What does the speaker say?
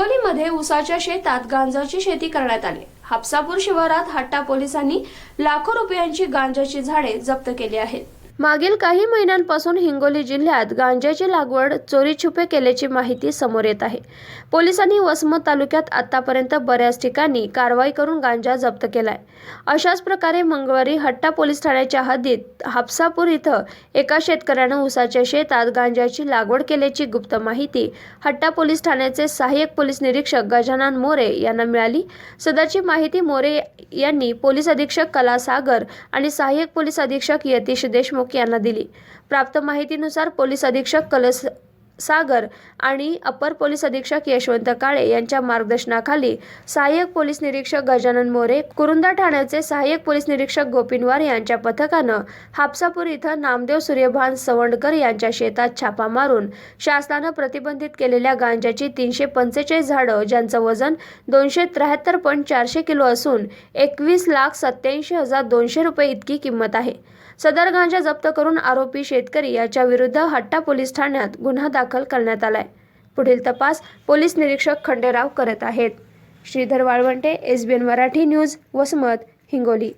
हिंगोलीमध्ये उसाच्या शेतात गांजाची शेती करण्यात आली. हापसापूर शिवारात हट्टा पोलिसांनी लाखो रुपयांची गांजाची झाडे जप्त केली आहेत. मागील काही महिन्यांपासून हिंगोली जिल्ह्यात गांजाची लागवड चोरी छुपे केल्याची माहिती समोर येत आहे. पोलिसांनी वसमत तालुक्यात आतापर्यंत बऱ्याच ठिकाणी कारवाई करून गांजा जप्त केलाय. अशाच प्रकारे मंगळवारी हट्टा पोलीस ठाण्याच्या हद्दीत हापसापूर इथं एका शेतकऱ्यानं उसाच्या शेतात गांजाची लागवड केल्याची गुप्त माहिती हट्टा पोलीस ठाण्याचे सहाय्यक पोलीस निरीक्षक गजानन मोरे यांना मिळाली. सदरची माहिती मोरे यांनी पोलीस अधीक्षक कला सागर आणि सहाय्यक पोलीस अधीक्षक यतीश देशमुख यांना दिली. प्राप्त माहितीनुसार पोलीस अधीक्षक कलस सागर आणि अपर पोलीस अधीक्षक यशवंत काळे यांच्या मार्गदर्शनाखाली सहाय्यक पोलीस निरीक्षक गजानन मोरे कुरुंदा ठाण्याचे सहाय्यक पोलीस निरीक्षक गोपिनवार यांच्या पथकानं हापसापूर इथं नामदेव सूर्यभान सवंडकर यांच्या शेतात छापा मारून शासनानं प्रतिबंधित केलेल्या गांजाची तीनशे पंचेचाळीस झाडं ज्यांचं वजन दोनशे त्र्याहत्तर पॉईंट चारशे किलो असून एकवीस लाख सत्याऐंशी हजार दोनशे रुपये इतकी किंमत आहे. सदर गांजा जप्त करून आरोपी शेतकरी याच्या विरुद्ध हट्टा पोलीस ठाण्यात गुन्हा दाखल करण्यात आलाय. पुढील तपास पोलीस निरीक्षक खंडेराव करत आहेत. Shridhar Walwante S B N Marathi news Vasmat Hingoli.